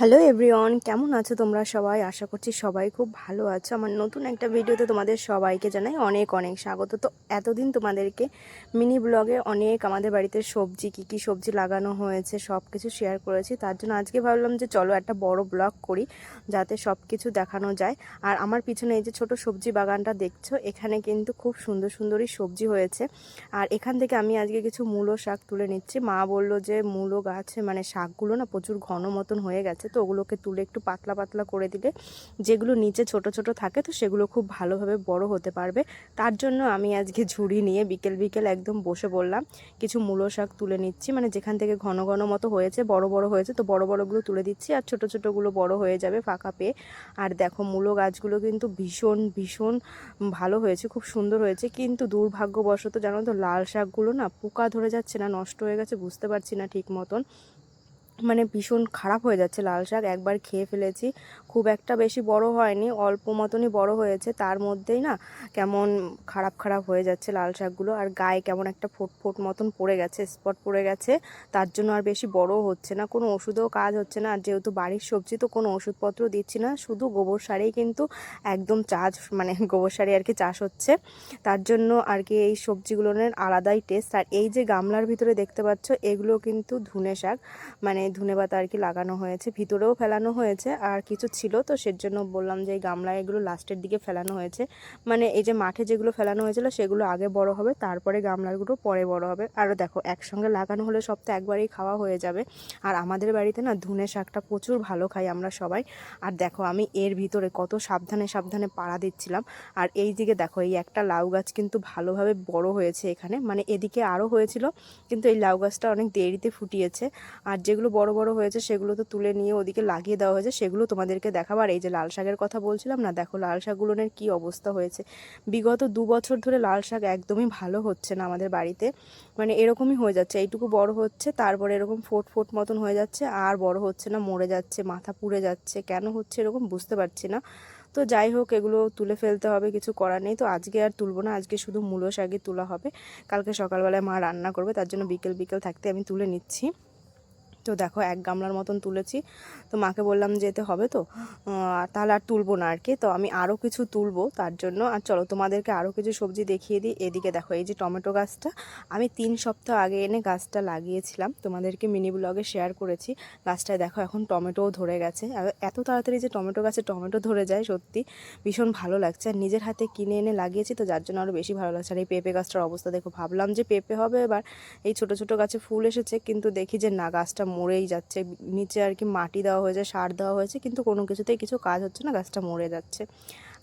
Hello everyone কেমন আছো তোমরা সবাই? আশা করছি সবাই খুব ভালো আছো। আমার নতুন একটা ভিডিওতে তোমাদের সবাইকে জানাই অনেক অনেক স্বাগত। তো এতদিন তোমাদেরকে মিনি ব্লগে অনেক আমাদের বাড়িতে সবজি, কী কী সবজি লাগানো হয়েছে সব কিছু শেয়ার করেছি। তার জন্য আজকে ভাবলাম যে চলো একটা বড় ব্লগ করি, যাতে সব কিছু দেখানো যায়। আর আমার পিছনে এই যে ছোট সবজি বাগানটা দেখছ, এখানে কিন্তু খুব সুন্দর সুন্দরই সবজি হয়েছে। আর এখান থেকে আমি আজকে কিছু মূলো শাক তুলে নিচ্ছি। মা বলল যে মূলো গাছে মানে শাকগুলো না প্রচুর ঘন মতন হয়ে গেছে তো ওগুলোকে তুলে একটু পাতলা পাতলা করে দিলে যেগুলো নিচে ছোট ছোট থাকে তো সেগুলো খুব ভালোভাবে বড় হতে পারবে। তার জন্য আমি আজকে ঝুড়ি নিয়ে বিকেল বিকেল একদম বসে বললাম কিছু মূলো শাক তুলে নিচ্ছি মানে যেখান থেকে ঘন ঘন মতো হয়েছে, বড় বড় হয়েছে তো বড় বড়গুলো তুলে দিচ্ছি আর ছোট ছোটগুলো বড় হয়ে যাবে ফাঁকা পেয়ে। আর দেখো মূলো গাছগুলো কিন্তু ভীষণ ভীষণ ভালো হয়েছে, খুব সুন্দর হয়েছে। কিন্তু দুর্ভাগ্যবশত জানো তো লাল শাকগুলো না পোকা ধরে যাচ্ছে না, নষ্ট হয়ে গেছে, বুঝতে পারছি না ঠিক মতন। মানে ভীষণ খারাপ হয়ে যাচ্ছে লাল শাক, একবার খেয়ে ফেলেছি। খুব একটা বেশি বড় হয়নি, অল্প মতনই বড় হয়েছে। তার মধ্যেই না কেমন খারাপ খারাপ হয়ে যাচ্ছে লাল শাকগুলো। আর গায়ে কেমন একটা ফোট ফোট মতন পড়ে গেছে স্পট পড়ে গেছে। তার জন্য আর বেশি বড় হচ্ছে না, কোনো ওষুধেও কাজ হচ্ছে না। আর যেহেতু বাড়ির সবজি, তো কোনো ওষুধপত্র দিচ্ছি না। শুধু গোবর সারেই কিন্তু একদম চাষ মানে গোবর সারে আর কি চাষ হচ্ছে। তার জন্য আর কি এই সবজিগুলোর আলাদাই টেস্ট আর এই যে গামলার ভিতরে দেখতে পাচ্ছ, এগুলো কিন্তু ধুনে শাক। মানে ধনে পাতা আর কি লাগানো হয়েছে, ভিতরেও ফেলানো হয়েছে, আর কিছু ছিল তো সের জন্য বললাম যে এই গামলায় এগুলো লাস্টের দিকে ফেলানো হয়েছে। মানে এই যে মাঠে যেগুলো ফেলানো হয়েছিল সেগুলো আগে বড় হবে, তারপরে গামলাগুলো পরে বড় হবে। আর দেখো, একসঙ্গে লাগানো হলে সব তো একবারেই খাওয়া হয়ে যাবে। আর আমাদের বাড়িতে না ধুনে শাকটা প্রচুর ভালো খাই আমরা সবাই। আর দেখো, আমি এর ভিতরে কত সাবধানে সাবধানে পাড়া দিচ্ছিলাম। আর এই দিকে দেখো, এই একটা লাউ গাছ কিন্তু ভালোভাবে বড় হয়েছে এখানে। মানে এদিকে আরও হয়েছিল, কিন্তু এই লাউ গাছটা অনেক দেরিতে ফুটিয়েছে। আর যেগুলো বড় বড় হয়েছে সেগুলো তো তুলে নিয়ে ওদিকে লাগিয়ে দেওয়া হয়েছে, সেগুলো তোমাদেরকে দেখাবার। এই যে লাল শাকের কথা বলছিলাম না, দেখো লাল শাকগুলোর কী অবস্থা হয়েছে। বিগত দু বছর ধরে লাল শাক একদমই ভালো হচ্ছে না আমাদের বাড়িতে। মানে এরকমই হয়ে যাচ্ছে, এইটুকু বড় হচ্ছে, তারপরে এরকম ফোট ফোট মতন হয়ে যাচ্ছে, আর বড় হচ্ছে না, মরে যাচ্ছে, মাথা পুড়ে যাচ্ছে, কেন হচ্ছে এরকম বুঝতে পারছি না। তো যাই হোক, এগুলো তুলে ফেলতে হবে, কিছু করার নেই। তো আজকে আর তুলবো না, আজকে শুধু মূলো শাকই তোলা হবে। কালকে সকালবেলায় মা রান্না করবে, তার জন্য বিকেল বিকেল থাকতে আমি তুলে নিচ্ছি। তো দেখো এক গামলার মতন তুলেছি। তো মাকে বললাম যেতে হবে তো। তাহলে আর তুলবো না আর কি। তো আমি আরও কিছু তুলবো তার জন্য। আর চলো তোমাদেরকে আরও কিছু সবজি দেখিয়ে দিই। এদিকে দেখো, এই যে টমেটো গাছটা। আমি তিন সপ্তাহ আগে এনে গাছটা লাগিয়েছিলাম। তোমাদেরকে মিনি ব্লগে শেয়ার করেছি। গাছটায় দেখো এখন টমেটোও ধরে গেছে। এত তাড়াতাড়ি যে টমেটো গাছে টমেটো ধরে যায়, সত্যি ভীষণ ভালো লাগছে। আর নিজের হাতে কিনে এনে লাগিয়েছি তো যার জন্য আরও বেশি ভালো লাগছে। আর এই পেঁপে গাছটার অবস্থা দেখো, ভাবলাম যে পেঁপে হবে, এবার এই ছোট ছোট গাছে ফুল এসেছে। কিন্তু দেখি যে না, গাছটা মরেই যাচ্ছে। নিচে আর কি মাটি দেওয়া হয়েছে, সার দেওয়া হয়েছে, কিন্তু কোনো কিছুতেই কিছু কাজ হচ্ছে না, গাছটা মরে যাচ্ছে।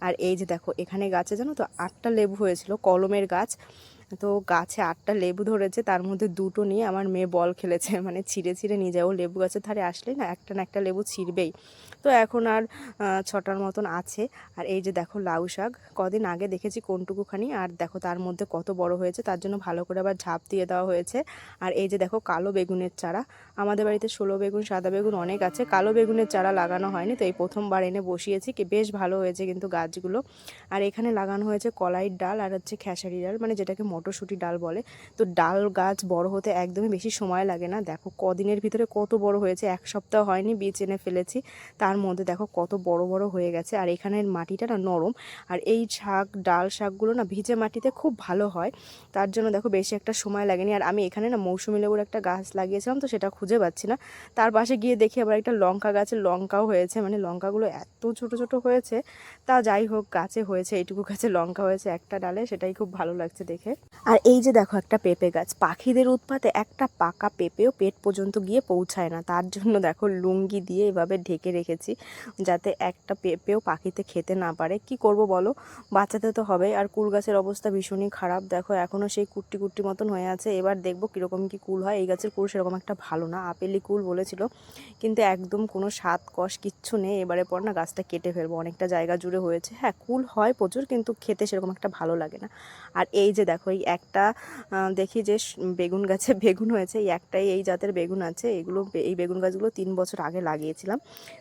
আর এই যে দেখো, এখানে গাছে জানো তো আটটা লেবু হয়েছিল, কলমের গাছ। তো গাছে আটটা লেবু ধরেছে, তার মধ্যে দুটো নিয়ে আমার মেয়ে বল খেলেছে মানে ছিঁড়ে ছিঁড়ে নিয়ে যায় ও লেবু গাছের ধারে আসলেই না একটা না একটা লেবু ছিঁড়বেই। তো এখন আর ছটার মতন আছে। আর এই যে দেখো লাউ শাক, কদিন আগে দেখেছি কোনটুকুখানি, আর দেখো তার মধ্যে কত বড় হয়েছে, তার জন্য ভালো করে আবার ঝাঁপ দিয়ে দেওয়া হয়েছে। আর এই যে দেখো কালো বেগুনের চারা, আমাদের বাড়িতে ষোলো বেগুন, সাদা বেগুন অনেক আছে, কালো বেগুনের চারা লাগানো হয়নি, তো এই প্রথমবার এনে বসিয়েছি, কি বেশ ভালো হয়েছে কিন্তু গাছগুলো। আর এখানে লাগানো হয়েছে কলাইয়ের ডাল আর হচ্ছে খেসারি ডাল মানে যেটাকে মটরশুঁটি ডাল বলে। তো ডাল গাছ বড় হতে একদমই বেশি সময় লাগে না। দেখো কদিনের ভিতরে কত বড় হয়েছে, এক সপ্তাহ হয়নি বীজ এনে ফেলেছি, তার মধ্যে দেখো কত বড় বড় হয়ে গেছে। আর এখানের মাটিটা না নরম। আর এই শাক, ডাল শাকগুলো না ভিজে মাটিতে খুব ভালো হয়। তার জন্য দেখো বেশি একটা সময় লাগেনি। আর আমি এখানে না মৌসুমি লেবুর একটা গাছ লাগিয়েছিলাম, তো সেটা খুঁজে পাচ্ছি না। তার পাশে গিয়ে দেখি আবার একটা লঙ্কা গাছে লঙ্কাও হয়েছে। মানে লঙ্কাগুলো এত ছোট ছোট হয়েছে। তা যাই হোক, গাছে হয়েছে, এইটুকু গাছে লঙ্কা হয়েছে, একটা ডালে। সেটাই খুব ভালো লাগছে দেখে। আর এই যে দেখো একটা পেঁপে গাছ। পাখিদের উৎপাতে একটা পাকা পেঁপেও পেট পর্যন্ত গিয়ে পৌঁছায় না। তার জন্য দেখো লুঙ্গি দিয়ে এভাবে ঢেকে রেখেছি। যাতে একটা পেঁপেও পাখিতে খেতে না পারে। কি করব বলো? বাঁচাতে তো হবে। আর কুল গাছের অবস্থা ভীষণই খারাপ। দেখো এখনও সেই কুট্টি কুট্টি মতন হয়ে আছে। এবার দেখব কীরকম কি কুল হয়। এই গাছের কুল সেরকম একটা ভালো না। আপেলি কুল বলেছিল। কিন্তু একদম কোনো স্বাদ কষ কিচ্ছু নেই। এবারে পর না গাছটা কেটে ফেলব। অনেকটা জায়গা জুড়ে হয়েছে। হ্যাঁ কুল হয় প্রচুর, কিন্তু খেতে সেরকম একটা ভালো লাগে না। আর এই যে দেখো, এই একটা দেখি যে বেগুন গাছে বেগুন হয়েছে। এই একটাই এই জাতের বেগুন আছে। এগুলো এই বেগুন গাছগুলো তিন বছর আগে লাগিয়েছিলাম।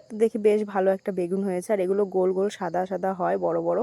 তো দেখি বেশ ভালো একটা বেগুন হয়েছে। আর এগুলো গোল গোল, সাদা সাদা হয়, বড় বড়।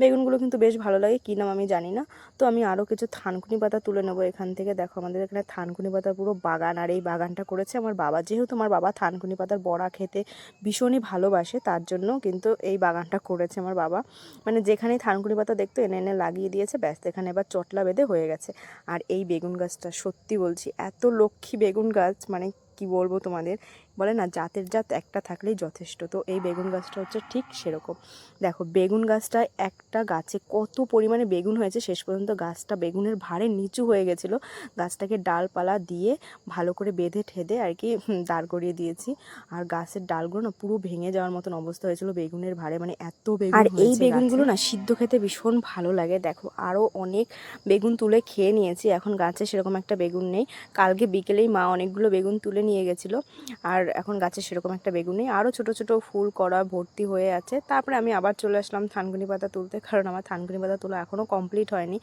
বেগুনগুলো কিন্তু বেশ ভালো লাগে। কী নাম আমি জানি না। তো আমি আরও কিছু থানকুনি পাতা তুলে নেব এখান থেকে। দেখো, আমাদের এখানে থানকুনি পাতার পুরো বাগান আর এই বাগানটা করেছে আমার বাবা। যেহেতু আমার বাবা থানকুনি পাতার বড়া খেতে ভীষণই ভালোবাসে, তার জন্য কিন্তু এই বাগানটা করেছে আমার বাবা। মানে যেখানেই থানকুনি পাতা দেখতো, এনে এনে লাগিয়ে দিয়েছে। ব্যাস, এখানে এবার চটলা বেঁধে হয়ে গেছে। আর এই বেগুন গাছটা সত্যি বলছি, এত লক্ষ্মী বেগুন গাছ মানে কি বলব তোমাদের? বলে না জাতের জাত একটা থাকলেই যথেষ্ট। তো এই বেগুন গাছটা হচ্ছে ঠিক সেরকম। দেখো বেগুন গাছটা একটা গাছে কত পরিমাণে বেগুন হয়েছে শেষ পর্যন্ত গাছটা বেগুনের ভারে নিচু হয়ে গেছিল। গাছটাকে ডালপালা দিয়ে ভালো করে বেঁধে ঠেদে আর কি দাঁড় করিয়ে দিয়েছি। আর গাছের ডালগুলো না পুরো ভেঙে যাওয়ার মতন অবস্থা হয়েছিল বেগুনের ভারে মানে এত বেগুন আর এই বেগুনগুলো না সিদ্ধ খেতে ভীষণ ভালো লাগে। দেখো আরও অনেক বেগুন তুলে খেয়ে নিয়েছি। এখন গাছে সেরকম একটা বেগুন নেই। কালকে বিকেলেই মা অনেকগুলো বেগুন তুলে নিয়ে গেছিল। আর এখন গাছে সেরকম একটা বেগুন নেই। আরও ছোটো ছোটো ফুল করা ভর্তি হয়ে আছে। তারপরে আমি আবার চলে আসলাম থানকুনি পাতা তুলতে, কারণ আমার থানকুনি পাতা তোলা এখনও কমপ্লিট হয়নি।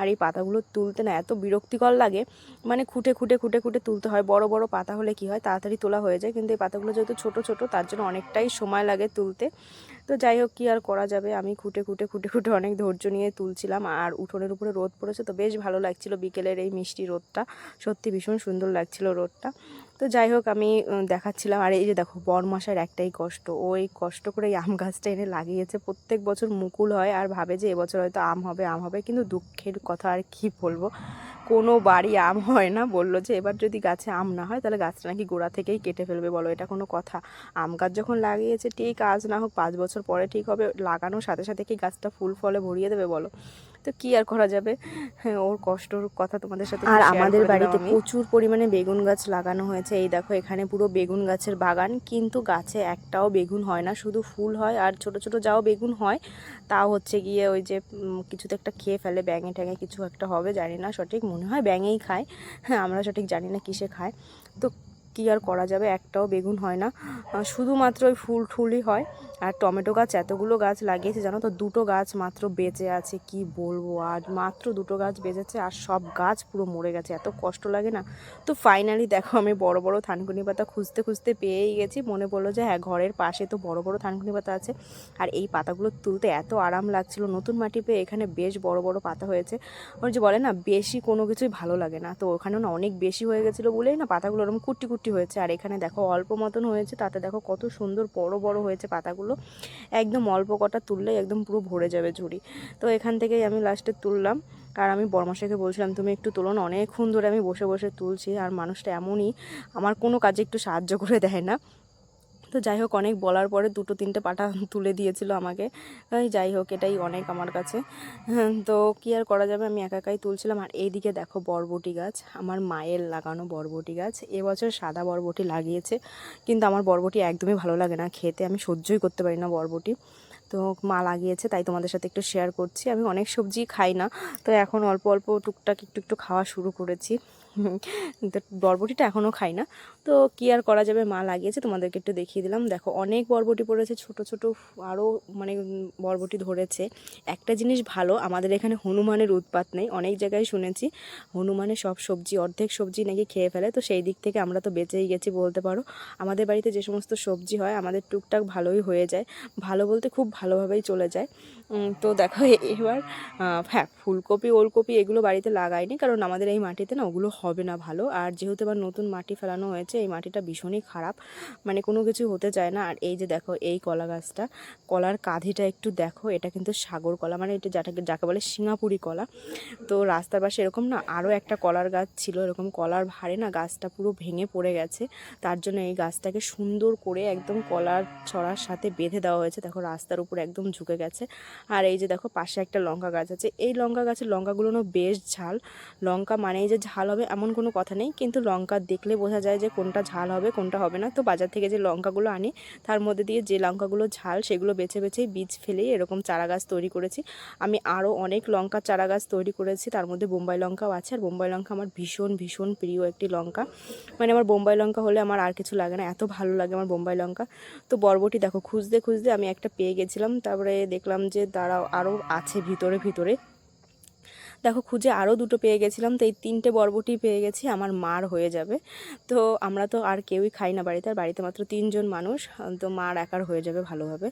আর এই পাতাগুলো তুলতে না এত বিরক্তিকর লাগে মানে খুঁটে খুঁটে খুঁটে খুঁটে তুলতে হয়। বড় বড় পাতা হলে কি হয়, তাড়াতাড়ি তোলা হয়ে যায়। কিন্তু এই পাতাগুলো যেহেতু ছোট ছোট, তার জন্য অনেকটাই সময় লাগে তুলতে। তো যাই হোক, কী আর করা যাবে? আমি খুঁটে খুঁটে খুঁটে খুঁটে অনেক ধৈর্য নিয়ে তুলছিলাম। আর উঠোনের উপরে রোদ পড়েছে তো বেশ ভালো লাগছিল বিকেলের এই মিষ্টি রোদটা। সত্যি ভীষণ সুন্দর লাগছিল রোদটা। তো যাই হোক, আমি দেখাচ্ছিলাম। আর এই যে দেখো, বরমাসার একটাই কষ্ট। ওই কষ্ট করে এই আম গাছটা এনে লাগিয়েছে। প্রত্যেক বছর মুকুল হয় আর ভাবে যে এবছর হয়তো আম হবে আম হবে। কিন্তু দুঃখের কথা, আর কি বলব? কোনো বাড়ি আম হয় না। বলল যে এবার যদি গাছে আম না হয়, তাহলে গাছটা নাকি গোড়া থেকেই কেটে ফেলবে, বলো। এটা কোনো কথা। আম গাছ যখন লাগিয়েছে, ঠিক আজ না হোক, পাঁচ বছর পরে ঠিক হবে। লাগানোর সাথে সাথে কি গাছটা ফুল ফলে ভরিয়ে দেবে, বলো? তো কি আর করা যাবে? হ্যাঁ ওর কষ্টর কথা তোমাদের সাথে আর আমাদের বাড়িতে প্রচুর পরিমাণে বেগুন গাছ লাগানো হয়েছে। এই দেখো এখানে পুরো বেগুন গাছের বাগান কিন্তু গাছে একটাও বেগুন হয় না শুধু ফুল হয়। আর ছোট ছোট যাও বেগুন হয় তাও হচ্ছে গিয়ে ওই যে কিছুতে একটা খেয়ে ফেলে ব্যাঙে ট্যাঙে কিছু একটা হবে জানি না সঠিক মনে হয় ব্যাঙেই খায়। হ্যাঁ আমরা সঠিক জানি না কিসে খায়। তো কী আর করা যাবে? একটাও বেগুন হয় না। শুধুমাত্র ওই ফুল ঠুলই হয়। আর টমেটো গাছ, এতগুলো গাছ লাগিয়েছে, জানো তো, দুটো গাছ মাত্র বেঁচে আছে, কি বলব? আর মাত্র দুটো গাছ বেঁচেছে, আর সব গাছ পুরো মরে গেছে। এত কষ্ট লাগে না? তো ফাইনালি দেখো, আমি বড় বড় থানকুনি পাতা খুঁজতে খুঁজতে পেয়েই গেছি। মনে পড়ল যে হ্যাঁ ঘরের পাশে তো বড় বড় থানকুনি পাতা আছে। আর এই পাতাগুলো তুলতে এত আরাম লাগছিল। নতুন মাটি পেয়ে এখানে বেশ বড় বড় পাতা হয়েছে। ওই যে বলে না, বেশি কোনো কিছুই ভালো লাগে না। তো ওখানে না অনেক বেশি হয়ে গেছিল বলেই না পাতাগুলো ওরকম কুটি কুটি হয়েছে। আর এখানে দেখো অল্প মতন হয়েছে, তাতে দেখো কত সুন্দর বড় বড় হয়েছে পাতাগুলো। একদম অল্প কটা তুললেই একদম পুরো ভরে যাবে ঝুড়ি। তো এখান থেকেই আমি লাস্টে তুললাম। আর আমি বর্মাশাকে বলছিলাম, তুমি একটু তোলো না, অনেকক্ষণ ধরে আমি বসে বসে তুলছি, আর মানুষটা এমনই। আমার কোনো কাজে একটু সাহায্য করে দেয় না। তো যাই হোক অনেক বলার পরে দুটো তিনটে পাটা তুলে দিয়েছিল আমাকে। যাই হোক এটাই অনেক আমার কাছে। হ্যাঁ, তো কী আর করা যাবে? আমি একা একাই তুলছিলাম। আর এইদিকে দেখো বরবটি গাছ আমার মায়ের লাগানো বরবটি গাছ। এবছর সাদা বরবটি লাগিয়েছে কিন্তু আমার বরবটি একদমই ভালো লাগে না। খেতে আমি সহ্যই করতে পারি না বরবটি। তো মা লাগিয়েছে তাই তোমাদের সাথে একটু শেয়ার করছি। আমি অনেক সবজি খাই না তো এখন অল্প অল্প টুকটাক একটু একটু খাওয়া শুরু করেছি। তো বরবটিটা এখনও খাই না। তো কী আর করা যাবে? মা লাগিয়েছে, তোমাদেরকে একটু দেখিয়ে দিলাম। দেখো, অনেক বরবটি পড়েছে, ছোট ছোট আরও মানে বরবটি ধরেছে। একটা জিনিস ভালো, আমাদের এখানে হনুমানের উৎপাত নেই। অনেক জায়গায় শুনেছি, হনুমানের সব সবজি, অর্ধেক সবজি নাকি খেয়ে ফেলে। তো সেই দিক থেকে আমরা তো বেঁচেই গেছি বলতে পারো। আমাদের বাড়িতে যে সমস্ত সবজি হয়, আমাদের টুকটাক ভালোই হয়ে যায়। ভালো বলতে খুব ভালোভাবেই চলে যায়। তো দেখো, এবার হ্যাঁ ফুলকপি, ওলকপি এগুলো বাড়িতে লাগাইনি, কারণ আমাদের এই মাটিতে না ওগুলো হবে না ভালো। আর যেহেতু এবার নতুন মাটি ফেলানো হয়েছে, এই মাটিটা ভীষণই খারাপ। মানে কোনো কিছু হতে চায় না। আর এই যে দেখো, এই কলা গাছটা, কলার কাঁধিটা একটু দেখো, এটা কিন্তু সাগর কলা মানে এটা যাটাকে, যাকে বলে সিঙ্গাপুরি কলা। তো রাস্তার পাশে এরকম না আরও একটা কলার গাছ ছিল, এরকম কলার ভারে না গাছটা পুরো ভেঙে পড়ে গেছে। তার জন্য এই গাছটাকে সুন্দর করে একদম কলার ছড়ার সাথে বেঁধে দেওয়া হয়েছে। দেখো, রাস্তার উপর একদম ঝুঁকে গেছে। আর এই যে দেখো, পাশে একটা লঙ্কা গাছ আছে। এই লঙ্কা গাছের লঙ্কাগুলো না বেশ ঝাল। লঙ্কা মানেই যে ঝাল হবে এমন কোনো কথা নেই। কিন্তু লঙ্কা দেখলে বোঝা যায় যে কোনটা ঝাল হবে, কোনটা হবে না। তো বাজার থেকে যে লঙ্কাগুলো আনি, তার মধ্যে দিয়ে যে লঙ্কাগুলো ঝাল, সেগুলো বেছে বেছে বীজ ফেলেই এরকম চারা গাছ তৈরি করেছি। আমি আরও অনেক লঙ্কা চারা গাছ তৈরি করেছি। তার মধ্যে বোম্বাই লঙ্কাও আছে। আর বোম্বাই লঙ্কা আমার ভীষণ ভীষণ প্রিয় একটি লঙ্কা। মানে আমার বোম্বাই লঙ্কা হলে আমার আর কিছু লাগে না। এত ভালো লাগে আমার বোম্বাই লঙ্কা। তো বরবটি দেখো, খুঁজতে খুঁজতে আমি একটা পেয়ে গেছিলাম। তারপরে দেখলাম যে দাঁড়াও, আরও আছে ভিতরে ভিতরে। দেখো খুঁজে আরও দুটো পেয়ে গেছিলাম, তো এই তিনটে বরবটি পেয়ে গেছি, আমার মার হয়ে যাবে। তো আমরা তো আর কেউই খাই না বাড়িতে, আর বাড়িতে মাত্র তিনজন মানুষ, তো মার একার হয়ে যাবে ভালোভাবে।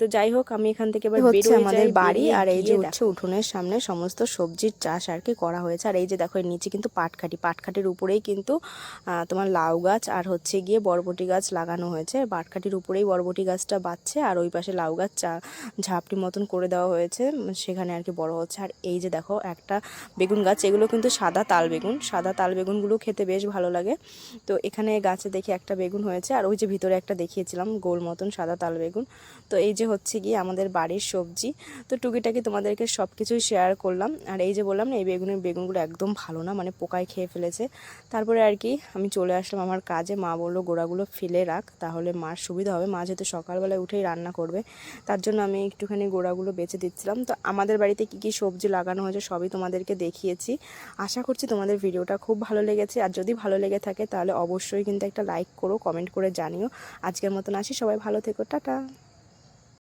তো যাই হোক আমি এখান থেকে এবার হচ্ছে আমাদের বাড়ি আর এই যে হচ্ছে উঠোনের সামনে সমস্ত সবজির চাষ আর কি করা হয়েছে। আর এই যে দেখো এর নিচে কিন্তু পাটখাটি। পাটখাটির উপরেই কিন্তু তোমার লাউ গাছ আর হচ্ছে গিয়ে বরবটি গাছ লাগানো হয়েছে। পাটখাটির উপরেই বরবটি গাছটা বাচ্ছে আর ওই পাশে লাউ গাছ চা ঝাপটি মতন করে দেওয়া হয়েছে। সেখানে আর কি বড় হচ্ছে। আর এই যে দেখো একটা বেগুন গাছ এগুলো কিন্তু সাদা তাল বেগুন। সাদা তাল বেগুনগুলো খেতে বেশ ভালো লাগে। তো এখানে গাছে দেখি একটা বেগুন হয়েছে। আর ওই যে ভিতরে একটা দেখিয়েছিলাম গোল মতন সাদা তাল বেগুন। তো এই যে হচ্ছে গিয়ে আমাদের বাড়ির সবজি, তো টুকিটাকি তোমাদেরকে সব কিছুই শেয়ার করলাম। আর এই যে বললাম না, এই বেগুনের বেগুনগুলো একদম ভালো না মানে পোকায় খেয়ে ফেলেছে। তারপরে আর কি, আমি চলে আসলাম আমার কাজে, মা বলল, গোড়াগুলো ফেলে রাখ, তাহলে মার সুবিধা হবে। মা যেহেতু সকালবেলায় উঠেই রান্না করবে, তার জন্য আমি একটুখানি গোড়াগুলো বেছে দিচ্ছিলাম। তো আমাদের বাড়িতে কী কী সবজি লাগানো হয়েছে সবই তোমাদেরকে দেখিয়েছি। আশা করছি তোমাদের ভিডিওটা খুব ভালো লেগেছে। আর যদি ভালো লেগে থাকে, তাহলে অবশ্যই কিন্তু একটা লাইক করো কমেন্ট করে জানিও। আজকের মতন আসি, সবাই ভালো থেকো, টাটা।